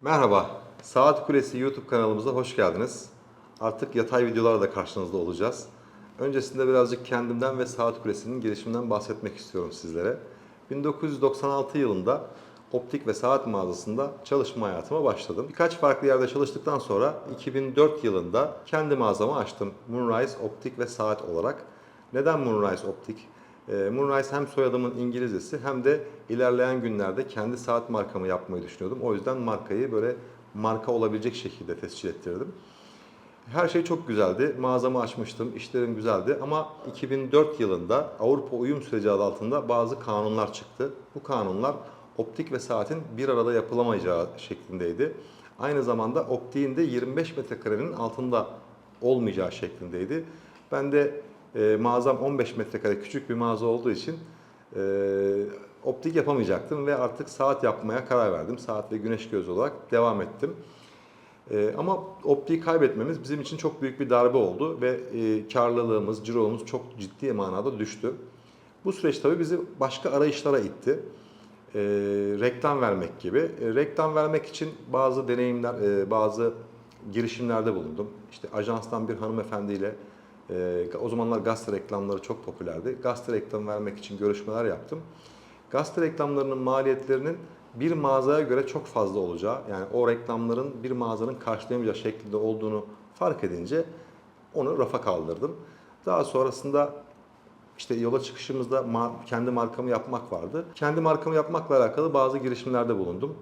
Merhaba, Saat Kulesi YouTube kanalımıza hoş geldiniz. Artık yatay videolarla karşınızda olacağız. Öncesinde birazcık kendimden ve Saat Kulesi'nin gelişiminden bahsetmek istiyorum sizlere. 1996 yılında optik ve saat mağazasında çalışma hayatıma başladım. Birkaç farklı yerde çalıştıktan sonra 2004 yılında kendi mağazamı açtım. Moonrise Optik ve Saat olarak. Neden Moonrise Optik? Ee, Moonrise hem soyadımın İngilizcesi hem de ilerleyen günlerde kendi saat markamı yapmayı düşünüyordum. O yüzden markayı böyle marka olabilecek şekilde tescil ettirdim. Her şey çok güzeldi. Mağazamı açmıştım, işlerim güzeldi ama 2004 yılında Avrupa Uyum Süreci adı altında bazı kanunlar çıktı. Bu kanunlar optik ve saatin bir arada yapılamayacağı şeklindeydi. Aynı zamanda optiğin de 25 metrekarenin altında olmayacağı şeklindeydi. Ben de e, mağazam 15 metrekare küçük bir mağaza olduğu için e, optik yapamayacaktım ve artık saat yapmaya karar verdim. Saat ve güneş gözü olarak devam ettim. E, ama optiği kaybetmemiz bizim için çok büyük bir darbe oldu ve e, karlılığımız, ciromuz çok ciddi manada düştü. Bu süreç tabii bizi başka arayışlara itti. E, reklam vermek gibi. E, reklam vermek için bazı deneyimler, e, bazı girişimlerde bulundum. İşte ajanstan bir hanımefendiyle e, o zamanlar gazete reklamları çok popülerdi. Gazete reklamı vermek için görüşmeler yaptım. Gazete reklamlarının maliyetlerinin bir mağazaya göre çok fazla olacağı, yani o reklamların bir mağazanın karşılayamayacağı şeklinde olduğunu fark edince onu rafa kaldırdım. Daha sonrasında işte yola çıkışımızda kendi markamı yapmak vardı. Kendi markamı yapmakla alakalı bazı girişimlerde bulundum.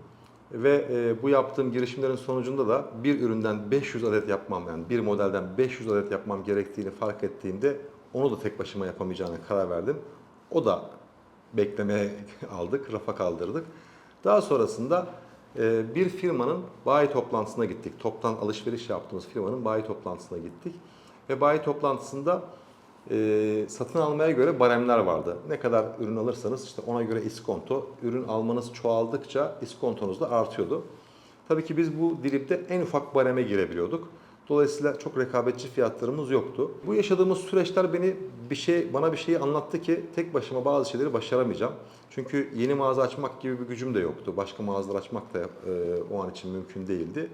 Ve e, bu yaptığım girişimlerin sonucunda da bir üründen 500 adet yapmam yani bir modelden 500 adet yapmam gerektiğini fark ettiğimde onu da tek başıma yapamayacağına karar verdim. O da beklemeye aldık, rafa kaldırdık. Daha sonrasında e, bir firmanın bayi toplantısına gittik. Toptan alışveriş yaptığımız firmanın bayi toplantısına gittik. Ve bayi toplantısında e, satın almaya göre baremler vardı. Ne kadar ürün alırsanız işte ona göre iskonto, ürün almanız çoğaldıkça iskontonuz da artıyordu. Tabii ki biz bu dilimde en ufak bareme girebiliyorduk. Dolayısıyla çok rekabetçi fiyatlarımız yoktu. Bu yaşadığımız süreçler beni bir şey bana bir şeyi anlattı ki tek başıma bazı şeyleri başaramayacağım. Çünkü yeni mağaza açmak gibi bir gücüm de yoktu. Başka mağazalar açmak da e, o an için mümkün değildi.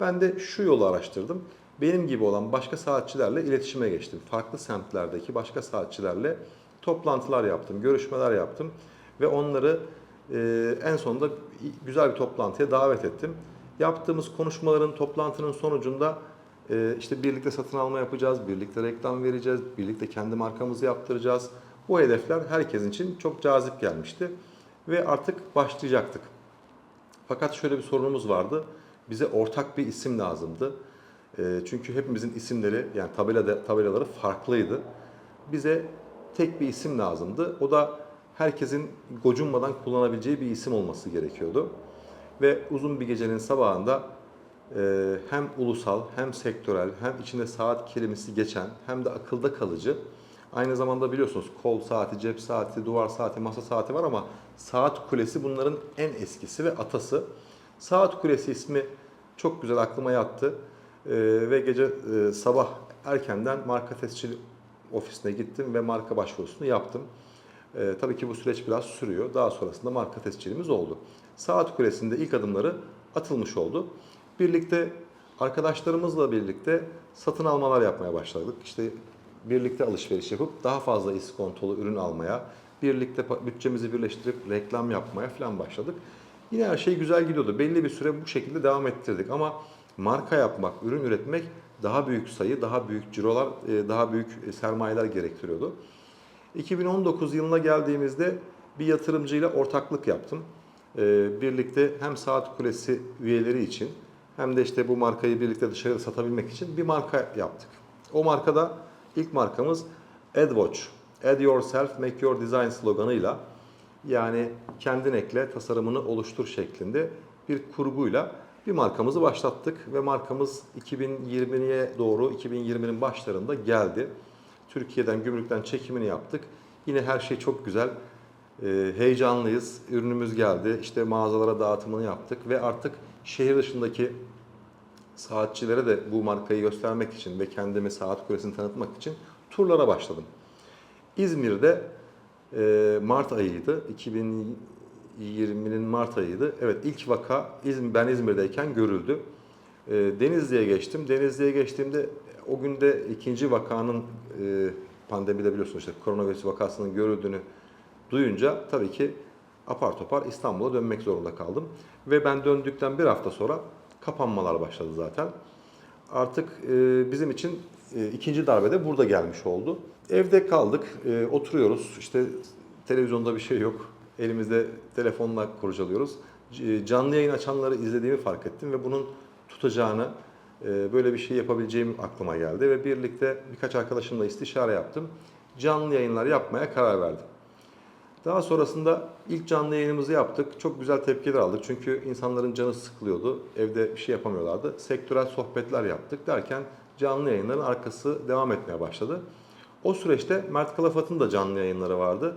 Ben de şu yolu araştırdım. Benim gibi olan başka saatçilerle iletişime geçtim. Farklı semtlerdeki başka saatçilerle toplantılar yaptım, görüşmeler yaptım ve onları e, en sonunda güzel bir toplantıya davet ettim. Yaptığımız konuşmaların, toplantının sonucunda e, işte birlikte satın alma yapacağız, birlikte reklam vereceğiz, birlikte kendi markamızı yaptıracağız. Bu hedefler herkesin için çok cazip gelmişti ve artık başlayacaktık. Fakat şöyle bir sorunumuz vardı. Bize ortak bir isim lazımdı. E, çünkü hepimizin isimleri yani tabelada tabelaları farklıydı. Bize tek bir isim lazımdı. O da herkesin gocunmadan kullanabileceği bir isim olması gerekiyordu. Ve uzun bir gecenin sabahında e, hem ulusal hem sektörel hem içinde saat kelimesi geçen hem de akılda kalıcı Aynı zamanda biliyorsunuz kol saati, cep saati, duvar saati, masa saati var ama saat kulesi bunların en eskisi ve atası. Saat kulesi ismi çok güzel aklıma yattı. Ee, ve gece e, sabah erkenden marka tescil ofisine gittim ve marka başvurusunu yaptım. Ee, tabii ki bu süreç biraz sürüyor. Daha sonrasında marka tescilimiz oldu. Saat kulesinde ilk adımları atılmış oldu. Birlikte arkadaşlarımızla birlikte satın almalar yapmaya başladık. İşte birlikte alışveriş yapıp daha fazla iskontolu ürün almaya, birlikte bütçemizi birleştirip reklam yapmaya falan başladık. Yine her şey güzel gidiyordu. Belli bir süre bu şekilde devam ettirdik ama marka yapmak, ürün üretmek daha büyük sayı, daha büyük cirolar, e, daha büyük e, sermayeler gerektiriyordu. 2019 yılına geldiğimizde bir yatırımcıyla ortaklık yaptım. E, Birlikte hem Saat Kulesi üyeleri için hem de işte bu markayı birlikte dışarıda satabilmek için bir marka yaptık. O markada ilk markamız AdWatch. Add yourself, make your design sloganıyla yani kendin ekle, tasarımını oluştur şeklinde bir kurguyla bir markamızı başlattık ve markamız 2020'ye doğru 2020'nin başlarında geldi. Türkiye'den, gümrükten çekimini yaptık. Yine her şey çok güzel. Ee, heyecanlıyız. Ürünümüz geldi. İşte mağazalara dağıtımını yaptık ve artık şehir dışındaki saatçilere de bu markayı göstermek için ve kendimi saat kulesini tanıtmak için turlara başladım. İzmir'de e, Mart ayıydı. 2020'nin Mart ayıydı. Evet ilk vaka İzmir, ben İzmir'deyken görüldü. E, Denizli'ye geçtim. Denizli'ye geçtiğimde o günde ikinci vakanın e, pandemide biliyorsunuz işte koronavirüs vakasının görüldüğünü duyunca tabii ki apar topar İstanbul'a dönmek zorunda kaldım. Ve ben döndükten bir hafta sonra kapanmalar başladı zaten. Artık e, bizim için e, ikinci darbe de burada gelmiş oldu. Evde kaldık, e, oturuyoruz. İşte televizyonda bir şey yok. Elimizde telefonla kurcalıyoruz. Canlı yayın açanları izlediğimi fark ettim ve bunun tutacağını, e, böyle bir şey yapabileceğim aklıma geldi ve birlikte birkaç arkadaşımla istişare yaptım. Canlı yayınlar yapmaya karar verdim. Daha sonrasında ilk canlı yayınımızı yaptık. Çok güzel tepkiler aldık. Çünkü insanların canı sıkılıyordu. Evde bir şey yapamıyorlardı. Sektörel sohbetler yaptık derken canlı yayınların arkası devam etmeye başladı. O süreçte Mert Kalafat'ın da canlı yayınları vardı.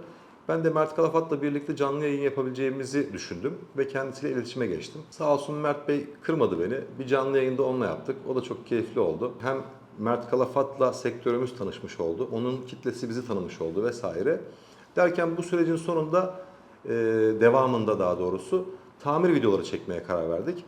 Ben de Mert Kalafat'la birlikte canlı yayın yapabileceğimizi düşündüm ve kendisiyle iletişime geçtim. Sağ olsun Mert Bey kırmadı beni. Bir canlı yayında onunla yaptık. O da çok keyifli oldu. Hem Mert Kalafat'la sektörümüz tanışmış oldu. Onun kitlesi bizi tanımış oldu vesaire. Derken bu sürecin sonunda e, devamında daha doğrusu tamir videoları çekmeye karar verdik.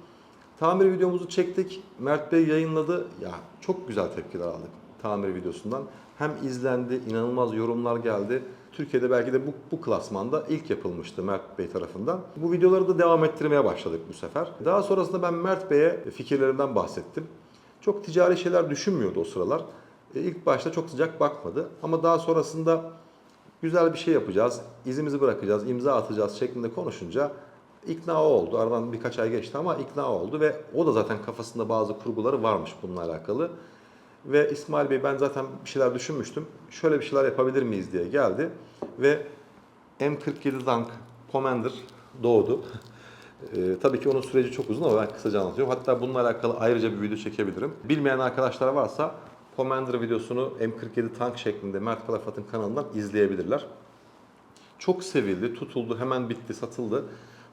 Tamir videomuzu çektik. Mert Bey yayınladı. Ya çok güzel tepkiler aldık tamir videosundan. Hem izlendi, inanılmaz yorumlar geldi. Türkiye'de belki de bu, bu klasmanda ilk yapılmıştı Mert Bey tarafından. Bu videoları da devam ettirmeye başladık bu sefer. Daha sonrasında ben Mert Bey'e fikirlerimden bahsettim. Çok ticari şeyler düşünmüyordu o sıralar. E, ilk başta çok sıcak bakmadı ama daha sonrasında güzel bir şey yapacağız, izimizi bırakacağız, imza atacağız şeklinde konuşunca ikna oldu. Aradan birkaç ay geçti ama ikna oldu ve o da zaten kafasında bazı kurguları varmış bununla alakalı. Ve İsmail Bey ben zaten bir şeyler düşünmüştüm. Şöyle bir şeyler yapabilir miyiz diye geldi ve M47 Tank Commander doğdu. Ee, tabii ki onun süreci çok uzun ama ben kısaca anlatıyorum. Hatta bununla alakalı ayrıca bir video çekebilirim. Bilmeyen arkadaşlar varsa Commander videosunu M47 Tank şeklinde Mert Kalafat'ın kanalından izleyebilirler. Çok sevildi, tutuldu, hemen bitti, satıldı.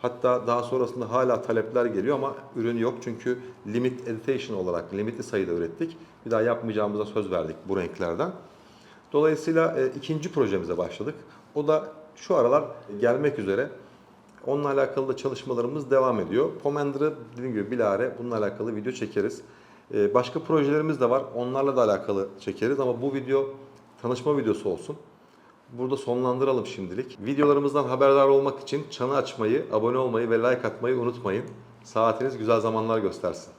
Hatta daha sonrasında hala talepler geliyor ama ürün yok çünkü limit edition olarak limitli sayıda ürettik. Bir daha yapmayacağımıza söz verdik bu renklerden. Dolayısıyla e, ikinci projemize başladık. O da şu aralar gelmek üzere. Onunla alakalı da çalışmalarımız devam ediyor. Pomender'ı dediğim gibi bilare bununla alakalı video çekeriz. E, başka projelerimiz de var. Onlarla da alakalı çekeriz ama bu video tanışma videosu olsun. Burada sonlandıralım şimdilik. Videolarımızdan haberdar olmak için çanı açmayı, abone olmayı ve like atmayı unutmayın. Saatiniz güzel zamanlar göstersin.